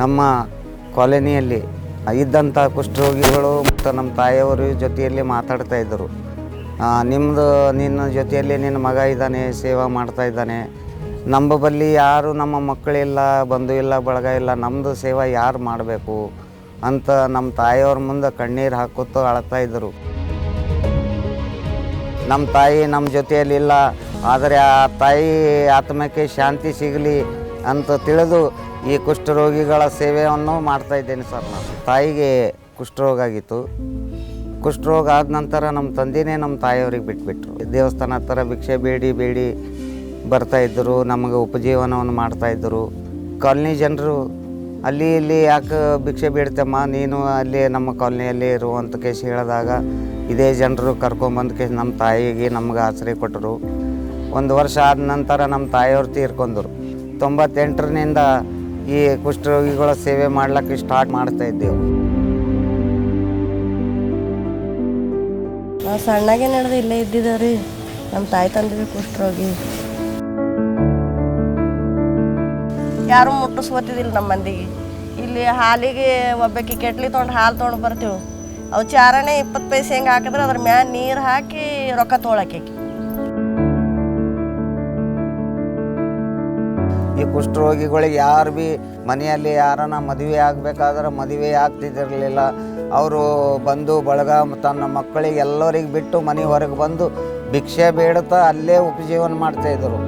ನಮ್ಮ ಕಾಲೋನಿಯಲ್ಲಿ ಇದ್ದಂಥ ಕುಷ್ಠರೋಗಿಗಳು ಮತ್ತು ನಮ್ಮ ತಾಯಿಯವರು ಜೊತೆಯಲ್ಲಿ ಮಾತಾಡ್ತಾ ಇದ್ದರು. ನಿಮ್ಮದು ನಿನ್ನ ಜೊತೆಯಲ್ಲಿ ನಿನ್ನ ಮಗ ಇದ್ದಾನೆ, ಸೇವಾ ಮಾಡ್ತಾ ಇದ್ದಾನೆ. ನಮ್ಮ ಬಳಿ ಯಾರು ನಮ್ಮ ಮಕ್ಕಳಿಲ್ಲ, ಬಂಧು ಇಲ್ಲ, ಬಳಗ ಇಲ್ಲ ನಮ್ಮದು ಸೇವಾ ಯಾರು ಮಾಡಬೇಕು ಅಂತ ನಮ್ಮ ತಾಯಿಯವ್ರ ಮುಂದೆ ಕಣ್ಣೀರು ಹಾಕುತ್ತೋ ಅಳ್ತಾ ಇದ್ದರು. ನಮ್ಮ ತಾಯಿ ನಮ್ಮ ಜೊತೆಯಲ್ಲಿಲ್ಲ ಆದರೆ ಆ ತಾಯಿ ಆತ್ಮಕ್ಕೆ ಶಾಂತಿ ಸಿಗಲಿ ಅಂತ ತಿಳಿದು ಈ ಕುಷ್ಠರೋಗಿಗಳ ಸೇವೆಯನ್ನು ಮಾಡ್ತಾ ಇದ್ದೇನೆ ಸರ್ ನಾನು. ತಾಯಿಗೆ ಕುಷ್ಠರೋಗ ಆಗಿತ್ತು. ಕುಷ್ಠರೋಗ ಆದ ನಂತರ ನಮ್ಮ ತಂದೆಯೇ ನಮ್ಮ ತಾಯಿಯವ್ರಿಗೆ ಬಿಟ್ಬಿಟ್ರು. ದೇವಸ್ಥಾನ ಹತ್ರ ಭಿಕ್ಷೆ ಬೇಡಿ ಬೇಡಿ ಬರ್ತಾ ಇದ್ದರು, ನಮಗೆ ಉಪಜೀವನವನ್ನು ಮಾಡ್ತಾ ಇದ್ದರು. ಕಾಲನಿ ಜನರು, ಅಲ್ಲಿ ಇಲ್ಲಿ ಯಾಕೆ ಭಿಕ್ಷೆ ಬೇಡ್ತಮ್ಮ, ನೀನು ಅಲ್ಲಿ ನಮ್ಮ ಕಾಲನಿಯಲ್ಲಿ ಇರುವಂಥ ಕೇಸಿ ಹೇಳಿದಾಗ ಇದೇ ಜನರು ಕರ್ಕೊಂಬಂದು ಕೇಸ್ ನಮ್ಮ ತಾಯಿಗೆ ನಮ್ಗೆ ಆಶ್ರಯ ಕೊಟ್ಟರು. ಒಂದು ವರ್ಷ ಆದ ನಂತರ ನಮ್ಮ ತಾಯಿಯವ್ರು ತೀರ್ಕೊಂಡರು. ತೊಂಬತ್ತೆಂಟರಿಂದ ಈ ಕುಷ್ಠರೋಗಿಗಳ ಸೇವೆ ಮಾಡ್ಲಿಕ್ಕೆ ಸ್ಟಾರ್ಟ್ ಮಾಡ್ತಾ ಇದ್ದೇವೆ. ನಾವು ಸಣ್ಣಗೆ ನಡೆದು ಇಲ್ಲೇ ಇದ್ದಿದ್ದೇವ್ರಿ ನಮ್ಮ ತಾಯಿ ತಂದೆ ಕುಷ್ಠರೋಗಿ. ಯಾರು ಮುಟ್ಟಿಸ್ಕೋತಿದ್ದಿಲ್ಲ ನಮ್ಮ ಮಂದಿಗೆ. ಇಲ್ಲಿ ಹಾಲಿಗೆ ಒಬ್ಬಕ್ಕೆ ಕೆಟ್ಲಿ ತೊಗೊಂಡು ಹಾಲು ತೊಗೊಂಡು ಬರ್ತೀವಿ. ಅವು ಚಾರಣೆ ಇಪ್ಪತ್ತು ಪೈಸೆ ಹೆಂಗೆ ಹಾಕಿದ್ರೆ ಅದ್ರ ಮ್ಯಾಲ ನೀರು ಹಾಕಿ ರೊಕ್ಕ ತೊಗೊಳಕ್ಕೆ ಈ ಕುಷ್ಠರೋಗಿಗಳಿಗೆ ಯಾರು ಭೀ ಮನೆಯಲ್ಲಿ ಯಾರನ್ನ ಮದುವೆ ಆಗಬೇಕಾದ್ರೆ ಮದುವೆ ಆಗ್ತಿದ್ದಿರಲಿಲ್ಲ. ಅವರು ಬಂದು ಬಳಗ ತನ್ನ ಮಕ್ಕಳಿಗೆ ಎಲ್ಲರಿಗೆ ಬಿಟ್ಟು ಮನೆ ಹೊರಗೆ ಬಂದು ಭಿಕ್ಷೆ ಬೇಡುತ್ತಾ ಅಲ್ಲೇ ಉಪಜೀವನ ಮಾಡ್ತಾಯಿದ್ರು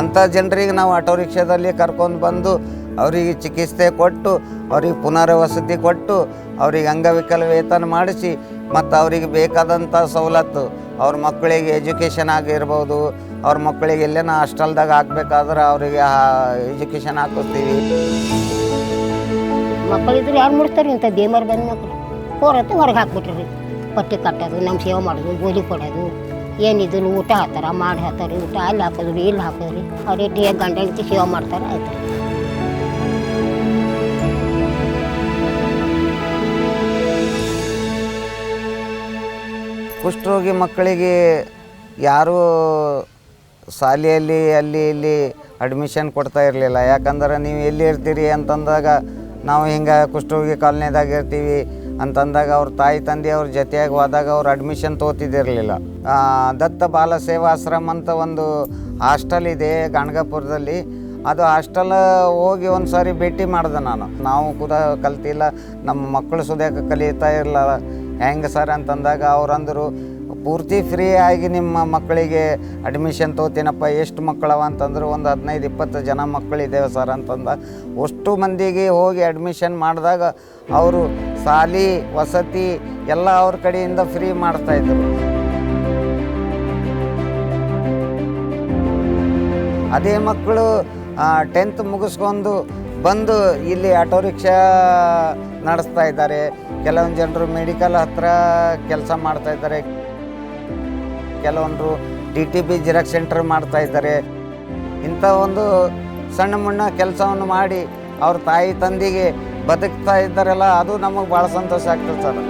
ಅಂಥ ಜನರಿಗೆ ನಾವು ಆಟೋ ರಿಕ್ಷಾದಲ್ಲಿ ಕರ್ಕೊಂಡು ಬಂದು ಅವರಿಗೆ ಚಿಕಿತ್ಸೆ ಕೊಟ್ಟು, ಅವ್ರಿಗೆ ಪುನರ್ವಸತಿ ಕೊಟ್ಟು, ಅವ್ರಿಗೆ ಅಂಗವಿಕಲ ವೇತನ ಮಾಡಿಸಿ, ಮತ್ತು ಅವರಿಗೆ ಬೇಕಾದಂಥ ಸವಲತ್ತು. ಅವ್ರ ಮಕ್ಕಳಿಗೆ ಎಜುಕೇಷನ್ ಆಗಿರ್ಬೋದು ಅವ್ರ ಮಕ್ಕಳಿಗೆ ಎಲ್ಲೇನ ಹಾಸ್ಟೆಲ್ದಾಗ ಹಾಕ್ಬೇಕಾದ್ರೆ ಅವರಿಗೆ ಎಜುಕೇಷನ್ ಹಾಕಿಸ್ತೀವಿ ಮಕ್ಕಳಿದ್ರೆ ಯಾರು ಮುಡಿಸ್ತಾರೆ ಇಂಥ ದೇಮರ್ ಬಂದ ಮಕ್ಕಳು ಹೊರತು ಹೊರಗೆ ಹಾಕ್ಬಿಟ್ರಿ. ಪಟ್ಟಿ ಕಟ್ಟೋದು ನಮ್ಮ ಸೇವೆ ಮಾಡೋದು, ಗೋಲಿ ಕೊಡೋದು, ಏನಿದ್ರು ಊಟ ಹಾಕ್ತಾರ, ಮಾಡಿ ಹಾಕ್ತಾರೆ, ಊಟ ಅಲ್ಲಿ ಹಾಕೋದ್ರಿ, ಇಲ್ಲಿ ಹಾಕೋದ್ರಿ. ಅವ್ರಿಗೆ ಗಂಡ ಹೆಂಡತಿ ಸೇವೆ ಮಾಡ್ತಾರೆ, ಆಯ್ತು. ಕುಷ್ಠರೋಗಿ ಮಕ್ಕಳಿಗೆ ಯಾರೂ ಶಾಲೆಯಲ್ಲಿ, ಅಲ್ಲಿ, ಇಲ್ಲಿ ಅಡ್ಮಿಷನ್ ಕೊಡ್ತಾ ಇರಲಿಲ್ಲ. ಯಾಕಂದ್ರೆ ನೀವು ಎಲ್ಲಿ ಇರ್ತೀರಿ ಅಂತಂದಾಗ ನಾವು ಹಿಂಗೆ ಕುಷ್ಠರೋಗಿ ಕಾಲನಿದಾಗ ಇರ್ತೀವಿ ಅಂತಂದಾಗ ಅವ್ರ ತಾಯಿ, ತಂದೆ ಅವ್ರ ಜೊತೆಯಾಗಿ ಹೋದಾಗ ಅವ್ರು ಅಡ್ಮಿಷನ್ ತೊಗೋತಿದ್ದಿರಲಿಲ್ಲ. ದತ್ತ ಬಾಲ ಸೇವಾಶ್ರಮ ಅಂತ ಒಂದು ಹಾಸ್ಟೆಲ್ ಇದೆ ಗಾಣಗಾಪುರದಲ್ಲಿ. ಅದು ಹಾಸ್ಟೆಲ್ ಹೋಗಿ ಒಂದು ಸಾರಿ ಭೇಟಿ ಮಾಡಿದೆ ನಾನು. ನಾವು ಕೂಡ ಕಲ್ತಿಲ್ಲ. ನಮ್ಮ ಮಕ್ಕಳು ಸುದ್ಯಾಕ ಕಲಿತಾ ಇರಲ್ಲ ಹೆಂಗೆ ಸರ್ ಅಂತಂದಾಗ ಅವ್ರು ಅಂದರು ಪೂರ್ತಿ ಫ್ರೀ ಆಗಿ ನಿಮ್ಮ ಮಕ್ಕಳಿಗೆ ಅಡ್ಮಿಷನ್ ತೊಗೋತೀನಪ್ಪ, ಎಷ್ಟು ಮಕ್ಕಳವ ಅಂತಂದ್ರೆ ಒಂದು ಹದಿನೈದು, ಇಪ್ಪತ್ತು ಜನ ಮಕ್ಕಳಿದ್ದೇವೆ ಸರ್ ಅಂತಂದ, ಅಷ್ಟು ಮಂದಿಗೆ ಹೋಗಿ ಅಡ್ಮಿಷನ್ ಮಾಡಿದಾಗ ಅವರು ಸಾಲಿ, ವಸತಿ ಎಲ್ಲ ಅವ್ರ ಕಡೆಯಿಂದ ಫ್ರೀ ಮಾಡ್ತಾಯಿದ್ರು ಅದೇ ಮಕ್ಕಳು ಟೆಂತ್ ಮುಗಿಸ್ಕೊಂಡು ಬಂದು ಇಲ್ಲಿ ಆಟೋ ರಿಕ್ಷಾ ನಡೆಸ್ತಾ ಇದ್ದಾರೆ. ಕೆಲವೊಂದು ಜನರು ಮೆಡಿಕಲ್ ಹತ್ರ ಕೆಲಸ ಮಾಡ್ತಾ ಇದ್ದಾರೆ. ಕೆಲವೊಂದು D T P xerox centre ಮಾಡ್ತಾ ಇದ್ದಾರೆ. ಇಂಥ ಒಂದು ಸಣ್ಣ ಮುಣ್ಣ ಕೆಲಸವನ್ನು ಮಾಡಿ ಅವ್ರ ತಾಯಿ ತಂದಿಗೆ ಬದುಕ್ತಾ ಇದ್ದಾರಲ್ಲ, ಅದು ನಮಗೆ ಭಾಳ ಸಂತೋಷ ಆಗ್ತದೆ ಸರ್.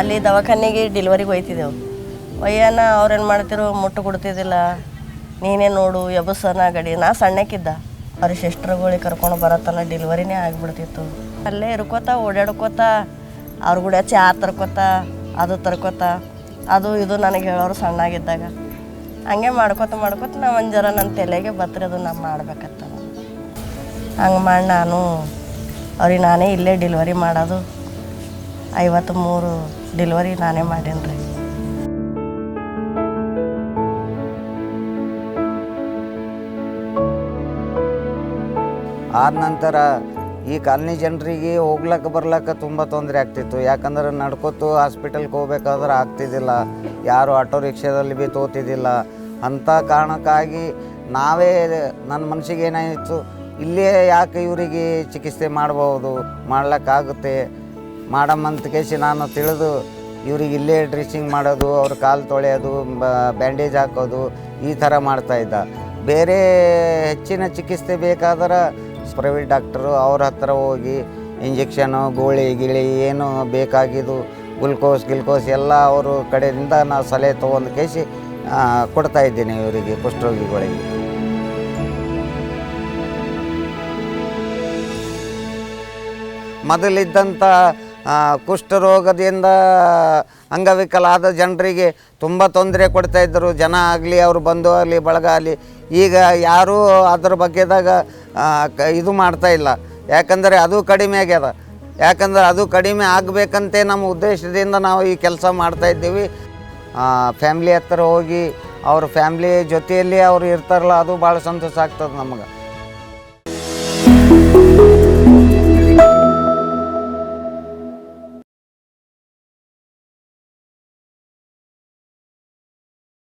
ಅಲ್ಲಿ ದವಾಖಾನೆಗೆ ಡೆಲಿವರಿಗೆ ಹೋಯ್ತಿದ್ದೆವು. ಒಯ್ಯನ ಅವ್ರೇನು ಮಾಡ್ತಿರೋ ಮುಟ್ಟು ಕೊಡ್ತಿದ್ದಿಲ್ಲ. ನೀನೇ ನೋಡು, ಎಬಸನ ಗಡಿ. ನಾ ಸಣ್ಣಕ್ಕಿದ್ದ. ಅವ್ರ ಸಿಸ್ಟ್ರುಗಳಿಗೆ ಕರ್ಕೊಂಡು ಬರತ್ತನ ಡೆಲಿವರಿನೇ ಆಗಿಬಿಡ್ತಿತ್ತು. ಅಲ್ಲೇ ಇರ್ಕೋತ, ಓಡಾಡ್ಕೋತ, ಅವ್ರ ಕೂಡ ಚಾ ತರ್ಕೋತ, ಅದು ತರ್ಕೋತ. ಅದು ಇದು ನನಗೆ ಹೇಳೋರು ಸಣ್ಣಾಗಿದ್ದಾಗ. ಹಂಗೆ ಮಾಡ್ಕೋತ ಮಾಡ್ಕೋತ ನಾ ಒಂದು ನನ್ನ ತಲೆಗೆ ಬತ್ತರಿ ಅದು ನಾನು ಮಾಡ್ಬೇಕತ್ತ. ಹಂಗೆ ಮಾಡಿ ನಾನು. ಅವ್ರಿಗೆ ನಾನೇ ಇಲ್ಲೇ ಡೆಲಿವರಿ ಮಾಡೋದು. ಐವತ್ತು ಮೂರು ಡೆಲಿವರಿ ನಾನೇ ಮಾಡೀನಿ ರೀ ಆದ ನಂತರ ಈ ಕಾಲನಿ ಜನರಿಗೆ ಹೋಗ್ಲಕ್ಕ ಬರ್ಲಕ್ಕ ತುಂಬ ತೊಂದರೆ ಆಗ್ತಿತ್ತು. ಯಾಕಂದ್ರೆ ನಡ್ಕೊತು ಹಾಸ್ಪಿಟಲ್ಗೆ ಹೋಗ್ಬೇಕಾದ್ರೆ ಆಗ್ತಿದ್ದಿಲ್ಲ. ಯಾರು ಆಟೋ ರಿಕ್ಷಾದಲ್ಲಿ ಭೀ ತೋತಿದ್ದಿಲ್ಲ. ಅಂಥ ಕಾರಣಕ್ಕಾಗಿ ನಾವೇ ನನ್ನ ಮನಸ್ಸಿಗೆ ಏನಾಯಿತು, ಇಲ್ಲೇ ಯಾಕೆ ಇವರಿಗೆ ಚಿಕಿತ್ಸೆ ಮಾಡ್ಬೋದು ಮಾಡ್ಲಿಕ್ಕಾಗುತ್ತೆ ಮಾಡಮ್ಮಂತ ಕೇಸಿ ನಾನು ತಿಳಿದು ಇವ್ರಿಗೆ ಇಲ್ಲೇ ಡ್ರೆಸ್ಸಿಂಗ್ ಮಾಡೋದು, ಅವ್ರ ಕಾಲು ತೊಳೆಯೋದು ಬ್ಯಾಂಡೇಜ್ ಹಾಕೋದು, ಈ ಥರ ಮಾಡ್ತಾಯಿದ್ದ ಬೇರೆ ಹೆಚ್ಚಿನ ಚಿಕಿತ್ಸೆ ಬೇಕಾದ್ರೆ ಪ್ರೈವೇಟ್ ಡಾಕ್ಟರು ಅವ್ರ ಹತ್ರ ಹೋಗಿ ಇಂಜೆಕ್ಷನು ಗೋಳಿ, ಗಿಳಿ ಏನು ಬೇಕಾಗಿದ್ದು ಗ್ಲುಕೋಸ್ ಗಿಲ್ಕೋಸ್ ಎಲ್ಲ ಅವ್ರ ಕಡೆಯಿಂದ ನಾವು ಸಲಹೆ ತೊಗೊಂಡು ಕೇಸಿ ಇದ್ದೀನಿ ಇವರಿಗೆ ಕುಷ್ಠರೋಗಿಗಳಿಗೆ ಮೊದಲಿದ್ದಂಥ ಕುಷ್ಠರೋಗದಿಂದ ಅಂಗವಿಕಲ ಆದ ಜನರಿಗೆ ತುಂಬ ತೊಂದರೆ ಕೊಡ್ತಾಯಿದ್ದರು ಜನ ಆಗಲಿ, ಅವರು ಬಂಧು ಆಗಲಿ, ಬಳಗ ಆಗಲಿ, ಈಗ ಯಾರೂ ಅದ್ರ ಬಗ್ಗೆದಾಗ ಇದು ಮಾಡ್ತಾ ಇಲ್ಲ. ಯಾಕಂದರೆ ಅದು ಕಡಿಮೆ ಆಗ್ಯದ. ಯಾಕಂದ್ರೆ ಅದು ಕಡಿಮೆ ಆಗಬೇಕಂತೆ ನಮ್ಮ ಉದ್ದೇಶದಿಂದ ನಾವು ಈ ಕೆಲಸ ಮಾಡ್ತಾ ಇದ್ದೀವಿ. ಫ್ಯಾಮ್ಲಿ ಹತ್ರ ಹೋಗಿ ಅವ್ರ ಫ್ಯಾಮ್ಲಿ ಜೊತೆಯಲ್ಲಿ ಅವ್ರು ಇರ್ತಾರಲ್ಲ, ಅದು ಭಾಳ ಸಂತೋಷ ಆಗ್ತದೆ ನಮಗೆ.